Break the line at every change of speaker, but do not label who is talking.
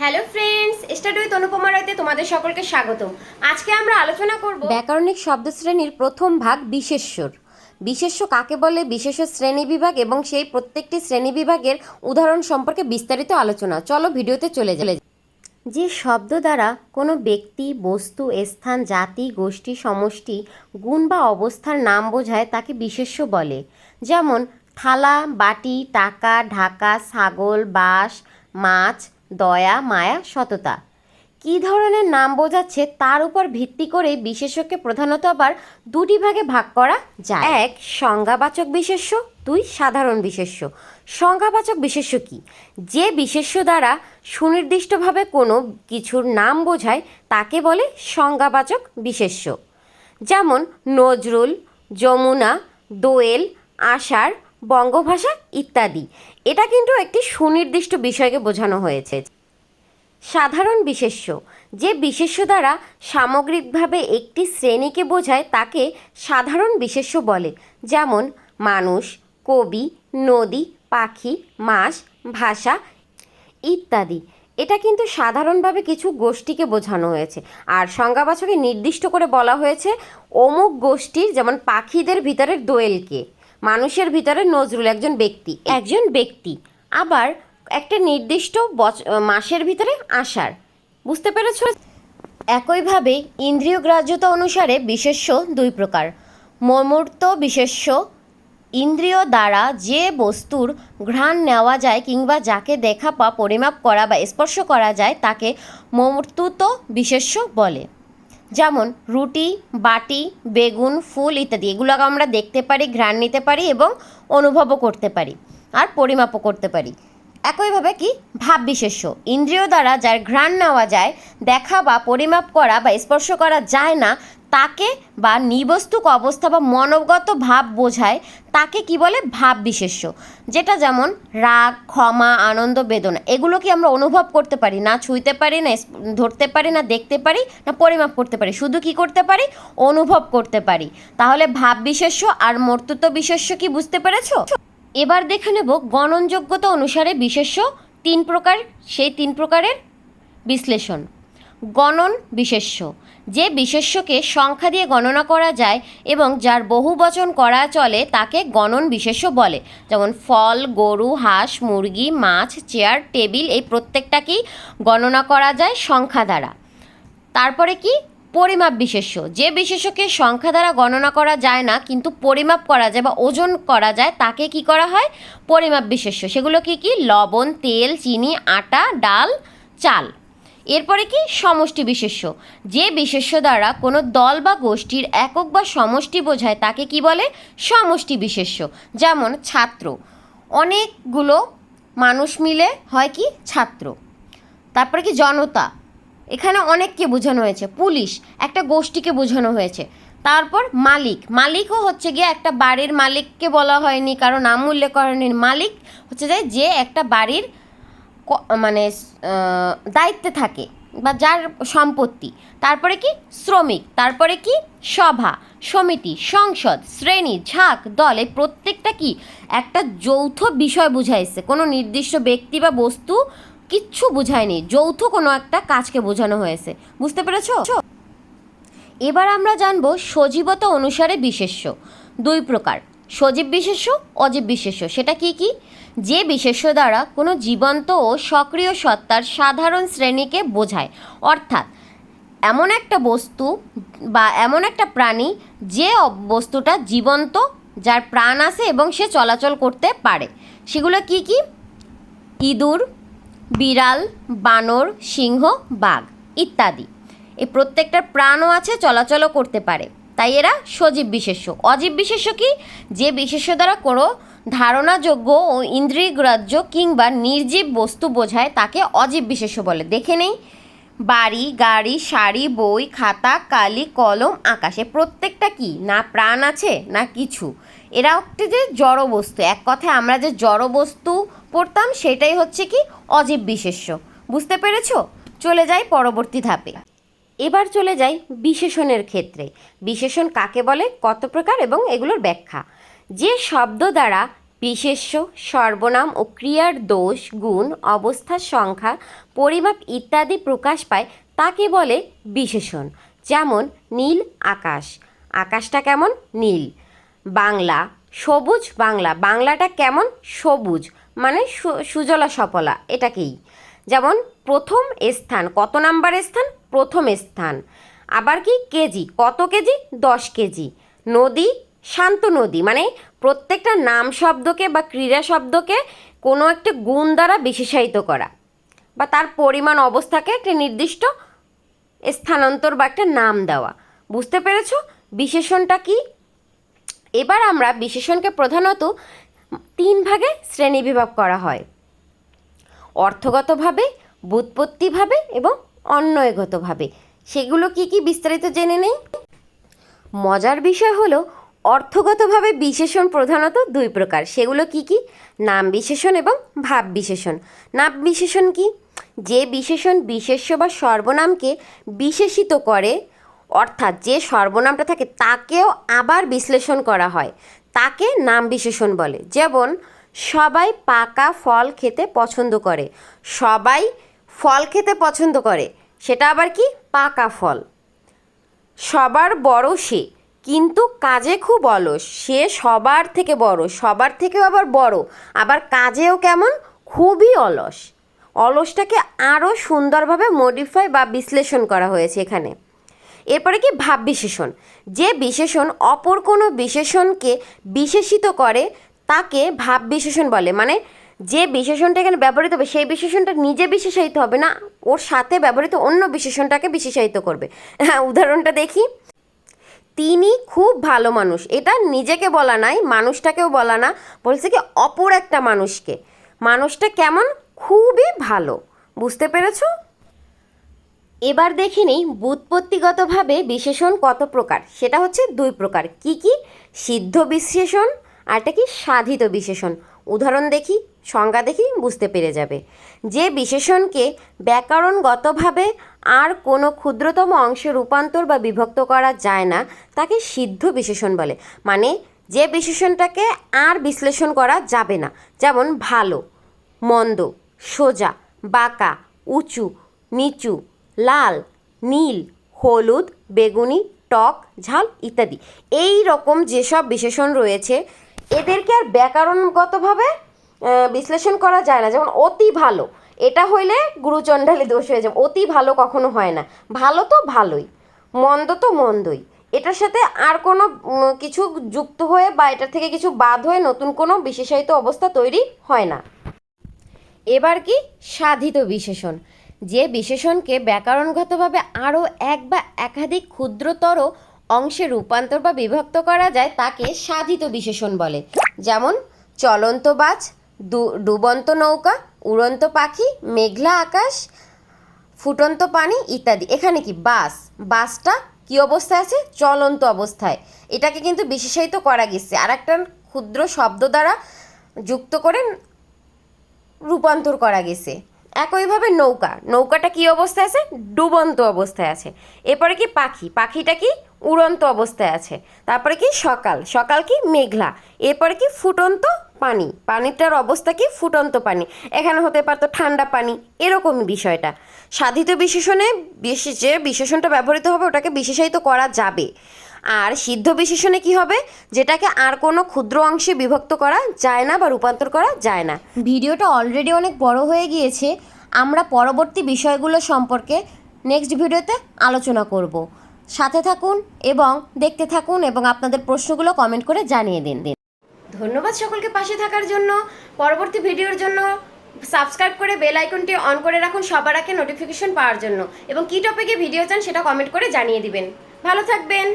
Hello friends start with Anupama রায়তে তোমাদের সকলকে স্বাগতম। আজকে আমরা আলোচনা করব
ব্যাকরণিক শব্দশ্রেণীর প্রথম ভাগ বিশেষ্যর। বিশেষ্য কাকে বলে? বিশেষ শ্রেণি বিভাগ এবং সেই প্রত্যেকটি শ্রেণি বিভাগের উদাহরণ সম্পর্কে বিস্তারিত আলোচনা। চলো ভিডিওতে চলে চলে যাই। যে শব্দ দ্বারা কোনো ব্যক্তি বস্তু স্থান জাতি গোষ্ঠী সমষ্টি গুণ বা অবস্থার নাম বোঝায় তাকে বিশেষ্য বলে। যেমন থালা বাটি টাকা ঢাকা ছাগল বাঁশ মাছ দয়া, মায়া, সততা। কী ধরনের নাম বোঝাচ্ছে তার উপর ভিত্তি করে বিশেষ্যকে প্রধানত আবার দুটি ভাগে ভাগ করা যায়। এক, সংজ্ঞাবাচক বিশেষ্য, দুই, সাধারণ বিশেষ্য। সংজ্ঞাবাচক বিশেষ্য কি? যে বিশেষ্য দ্বারা সুনির্দিষ্টভাবে কোনো কিছুর নাম বোঝায়, তাকে বলে সংজ্ঞাবাচক বিশেষ্য। যেমন, নজরুল, যমুনা, দোয়েল, আষাঢ় বঙ্গভাষা ইত্যাদি। এটা কিন্তু একটি সুনির্দিষ্ট বিষয়কে বোঝানো হয়েছে। সাধারণ বিশেষ্য, যে বিশেষ্য দ্বারা সামগ্রিকভাবে একটি শ্রেণীকে বোঝায় তাকে সাধারণ বিশেষ্য বলে। যেমন, মানুষ, কবি, নদী, পাখি মাস ভাষা ইত্যাদি। এটা কিন্তু সাধারণভাবে কিছু গোষ্ঠীকে বোঝানো হয়েছে। আর সংজ্ঞাবাচকে নির্দিষ্ট করে বলা হয়েছে অমুক গোষ্ঠীর, যেমন পাখিদের ভিতরের দোয়েলকে। মানুষের ভিতরে নজরুল একজন ব্যক্তি একজন ব্যক্তি। আবার একটা নির্দিষ্ট মাসের ভিতরে আষাঢ়। বুঝতে পেরেছ? একইভাবে ইন্দ্রিয় গ্রাহ্যতা অনুসারে বিশেষ্য দুই প্রকার। মমূর্ত বিশেষ্য, ইন্দ্রিয় দ্বারা যে বস্তুর ঘ্রাণ নেওয়া যায় কিংবা যাকে দেখা বা পরিমাপ করা বা স্পর্শ করা যায়, তাকে মমূর্তুত বিশেষ্য বলে। যেমন রুটি, বাটি, বেগুন, ফুল ইত্যাদি। এগুলোকে আমরা দেখতে পারি, ঘ্রাণ নিতে পারি এবং অনুভবও করতে পারি আর পরিমাপও করতে পারি। একইভাবে কি? ভাব বিশেষ্য। ইন্দ্রিয় দ্বারা যার ঘ্রাণ নেওয়া যায়, দেখা বা পরিমাপ করা বা স্পর্শ করা যায় না তাকে বা নিবস্তুক অবস্থা বা মনোগত ভাব বোঝায়, তাকে কি বলে? ভাব বিশেষ্য। যেটা যেমন রাগ, ক্ষমা, আনন্দ, বেদনা, এগুলো কি আমরা অনুভব করতে পারি? না ছুঁইতে পারি, না ধরতে পারি, না দেখতে পারি, না পরিমাপ করতে পারি। শুধু কি করতে পারি? অনুভব করতে পারি। তাহলে ভাব বিশেষ্য আর মর্তুত বিশেষ্য কি বুঝতে পেরেছ? এবার দেখে নেব গণনযোগ্যতা অনুসারে বিশেষ্য তিন প্রকার, সেই তিন প্রকারের বিশ্লেষণ। গণন বিশেষ্য। যে বিশেষ্যকে সংখ্যা দিয়ে গণনা করা যায় এবং যার বহু বচন করা চলে তাকে গণন বিশেষ্য বলে। যেমন ফল, গরু, হাঁস, মুরগি, মাছ, চেয়ার, টেবিল এই প্রত্যেকটাকেই গণনা করা যায় সংখ্যা দ্বারা। তারপরে কি? পরিমাপ বিশেষ্য। যে বিশেষ্যকে সংখ্যা দ্বারা গণনা করা যায় না, কিন্তু পরিমাপ করা যায় বা ওজন করা যায়, তাকে কি করা হয়? পরিমাপ বিশেষ্য। সেগুলো কি কি? লবণ, তেল, চিনি, আটা, ডাল, চাল। এরপরে কি? সমষ্টি বিশেষ্য। যে বিশেষ্য দ্বারা কোনো দল বা গোষ্ঠীর একক বা সমষ্টি বোঝায় তাকে কি বলে? সমষ্টি বিশেষ্য। যেমন ছাত্র। অনেকগুলো মানুষ মিলে হয় কি? ছাত্র। তারপরে কি? জনতা। এখানে অনেককে বোঝানো হয়েছে। পুলিশ। একটা গোষ্ঠীকে বোঝানো হয়েছে। তারপর মালিক। মালিকও হচ্ছে গিয়ে একটা বাড়ির মালিককে বলা হয়নি কারণ নাম উল্লেখ করেনি। মালিক হচ্ছে যে একটা বাড়ির মানে দায়িত্বে থাকে বা যার সম্পত্তি। তারপরে কি? শ্রমিক। তারপরে কি? সভা, সমিতি, সংসদ, শ্রেণি, ঝাঁক, দল, এই প্রত্যেকটা কি? একটা যৌথ বিষয় বুঝাইছে কোনো নির্দিষ্ট ব্যক্তি বা বস্তু কিচ্ছু বুঝায়নি। যৌথ কোনো একটা কাজকে বোঝানো হয়েছে। বুঝতে পেরেছ? এবার আমরা জানব সজীবতা অনুসারে বিশেষ্য। দুই প্রকার। সজীব বিশেষ্য, অজীব বিশেষ্য। সেটা কি কি? যে বিশেষ্য দ্বারা কোনো জীবন্ত ও সক্রিয় সত্তার সাধারণ শ্রেণীকে বোঝায়। অর্থাৎ এমন একটা বস্তু বা এমন একটা প্রাণী যে বস্তুটা জীবন্ত, যার প্রাণ আছে এবং সে চলাচল করতে পারে। সেগুলো কি কি? ইঁদুর, বিড়াল, বানর, সিংহ, বাঘ ইত্যাদি। এই প্রত্যেকটার প্রাণও আছে, চলাচলও করতে পারে। তাই এরা সজীব বিশেষ্য। অজীব বিশেষ্য কি? যে বিশেষ্য দ্বারা কোনো ধারণাযোগ্য ও ইন্দ্রিয়গ্রাহ্য কিংবা নির্জীব বস্তু বোঝায়, তাকে অজীব বিশেষ্য বলে। দেখে নেই? বাড়ি, গাড়ি, শাড়ি, বই, খাতা, কালি, কলম, আকাশে প্রত্যেকটা কি? না প্রাণ আছে, না কিছু। এরা একটি যে জড় বস্তু। এক কথায় আমরা যে জড় বস্তু পড়তাম, সেটাই হচ্ছে কি? অজীব বিশেষ্য। বুঝতে পেরেছ? চলে যাই পরবর্তী ধাপে। এবার চলে যাই বিশেষণের ক্ষেত্রে। বিশেষণ কাকে বলে? কত প্রকার এবং এগুলোর ব্যাখ্যা। যে শব্দ দ্বারা বিশেষ্য, সর্বনাম ও ক্রিয়ার দোষ, গুণ অবস্থার সংখ্যা, পরিমাপ ইত্যাদি প্রকাশ পায় তাকে বলে বিশেষণ। যেমন নীল আকাশ। আকাশটা কেমন? নীল। বাংলা, সবুজ বাংলা। বাংলাটা কেমন? সবুজ। মানে সুজলা সপলা এটাকেই। যেমন প্রথম স্থান, কত নাম্বার স্থান? প্রথম স্থান। আবার কি? কেজি। কত কেজি? দশ কেজি। নদী? শান্ত নদী। মানে প্রত্যেকটা নাম শব্দকে বা ক্রীড়া শব্দকে কোনো একটা গুণ দ্বারা বিশেষায়িত করা বা তার পরিমাণ, অবস্থাকে একটা নির্দিষ্ট স্থানান্তর বা একটা নাম দেওয়া। বুঝতে পেরেছ? বিশেষণটা কি? এবার আমরা বিশেষণকে প্রধানত তিন ভাগে শ্রেণীবিভাগ করা হয়। অর্থগতভাবে, বুৎপত্তিভাবে এবং অন্বয়গতভাবে। সেগুলো কি কি বিস্তারিত জেনে নেই? মজার বিষয় হলো, অর্থগতভাবে বিশেষণ প্রধানত দুই প্রকার। সেগুলো কি কি? নাম বিশেষণ এবং ভাব বিশেষণ। নাম বিশেষণ কি? যে বিশেষণ বিশেষ্য বা সর্বনামকে বিশেষিত করে, অর্থাৎ যে সর্বনামটা থাকে তাকেও আবার বিশ্লেষণ করা হয়। তাকে নাম বিশেষণ বলে। যেমন, সবাই পাকা ফল খেতে পছন্দ করে। সবাই ফল খেতে পছন্দ করে, সেটা আবার কি? পাকা ফল। সবার বড় সে, কিন্তু কাজে খুব অলস। সে সবার থেকে বড়, সবার থেকেও আবার বড়, আবার কাজেও কেমন? খুবই অলস। অলসটাকে আরও সুন্দরভাবে মডিফাই বা বিশ্লেষণ করা হয়েছে এখানে। এরপরে কি? ভাব বিশেষণ। যে বিশেষণ অপর কোনো বিশেষণকে বিশেষিত করে, তাকে ভাব বিশেষণ বলে। মানে যে বিশেষণটা এখানে ব্যবহৃত হবে, সেই বিশেষণটা নিজে বিশেষায়িত হবে না, ওর সাথে ব্যবহৃত অন্য বিশেষণটাকে বিশেষায়িত করবে। হ্যাঁ উদাহরণটা দেখি। তিনি খুব ভালো মানুষ, এটা নিজেকে বলা নাই, মানুষটাকেও বলা না, বলছে কি, অপর একটা মানুষকে। মানুষটা কেমন? খুবই ভালো। বুঝতে পেরেছ? এবার দেখে নিই বুৎপত্তিগতভাবে বিশেষণ কত প্রকার। সেটা হচ্ছে দুই প্রকার। কি কি? সিদ্ধ বিশেষণ আর একটা কি? সাধিত বিশেষণ। উদাহরণ দেখি। সংজ্ঞা দেখি বুঝতে পেরে যাবে। যে বিশেষণকে ব্যাকরণগতভাবে আর কোনো ক্ষুদ্রতম অংশে রূপান্তর বা বিভক্ত করা যায় না, তাকে সিদ্ধ বিশেষণ বলে। মানে যে বিশেষণটাকে আর বিশ্লেষণ করা যাবে না। যেমন, ভালো, মন্দ, সোজা, বাঁকা, উঁচু, নিচু, লাল, নীল, হলুদ, বেগুনি, টক, ঝাল ইত্যাদি। এই রকম যেসব বিশেষণ রয়েছে, এদেরকে আর ব্যাকরণগতভাবে বিশ্লেষণ করা যায় না। যেমন, অতি ভালো। এটা হইলে গুরুচণ্ডালী দোষ হয়ে যাবে। অতি ভালো কখনো হয় না। ভালো তো ভালোই। মন্দ তো মন্দই। এটার সাথে আর কোনো কিছু যুক্ত হয়ে বা এটার থেকে কিছু বাদ হয়ে নতুন কোনো বিশেষায়িত অবস্থা তৈরি হয় না। এবার কি? সাধিত বিশেষণ। যে বিশেষণকে ব্যাকরণগতভাবে আরও এক বা একাধিক ক্ষুদ্রতর অংশে রূপান্তর বা বিভক্ত করা যায়, তাকে সাধিত বিশেষণ বলে। যেমন, চলন্ত বাজ ডুবন্ত নৌকা, উড়ন্ত পাখি, মেঘলা আকাশ, ফুটন্ত পানি ইত্যাদি। এখানে কি? বাস। বাসটা কি অবস্থায় আছে? চলন্ত অবস্থায়। এটাকে কিন্তু বিশেষায়িত করা গেছে। আর একটা ক্ষুদ্র শব্দ দ্বারা যুক্ত করে রূপান্তর করা গেছে। একইভাবে নৌকা। নৌকাটা কি অবস্থায় আছে? ডুবন্ত অবস্থায় আছে। এরপরে কি? পাখি। পাখিটা কি? উড়ন্ত অবস্থায় আছে। তারপরে কি? সকাল। সকাল কি? মেঘলা। এরপরে কি? ফুটন্ত পানি। পানিটার অবস্থা কি? ফুটন্ত পানি। এখানে হতে পারতো ঠান্ডা পানি। এরকমই বিষয়টা। সাধিত বিশেষণে বিশেষ যে বিশেষণটা ব্যবহৃত হবে, ওটাকে বিশেষায়িত করা যাবে। আর সিদ্ধ বিশেষণে কি হবে? যেটাকে আর কোনো ক্ষুদ্র অংশে বিভক্ত করা যায় না বা রূপান্তর করা যায় না। ভিডিওটা অলরেডি অনেক বড় হয়ে গিয়েছে। আমরা পরবর্তী বিষয়গুলো সম্পর্কে নেক্সট ভিডিওতে আলোচনা করব। সাথে থাকুন এবং দেখতে থাকুন এবং আপনাদের প্রশ্নগুলো কমেন্ট করে জানিয়ে দিন দিন।
ধন্যবাদ সকলকে পাশে থাকার জন্য। পরবর্তী ভিডিওর জন্য সাবস্ক্রাইব করে বেল আইকনটি অন করে রাখুন সবার আগে নোটিফিকেশন পাওয়ার জন্য। এবং কী টপিকে ভিডিও চান সেটা কমেন্ট করে জানিয়ে দিবেন। ভালো থাকবেন।